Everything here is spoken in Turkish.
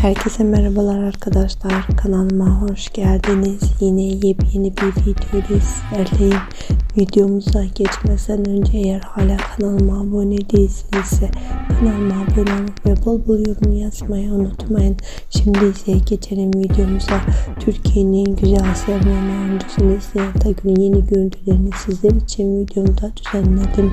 Herkese merhabalar arkadaşlar. Kanalıma hoş geldiniz. Yine yepyeni bir video ile sizlerleyim. Videomuza geçmeden önce eğer hala kanalıma abone değilseniz kanalıma abone olup ve bol bol yorum yazmayı unutmayın. Şimdi ise geçelim videomuza. Türkiye'nin en güzel sevmeyen oyuncusu Neslihan Tagül'ün yeni görüntülerini sizler için videomda düzenledim.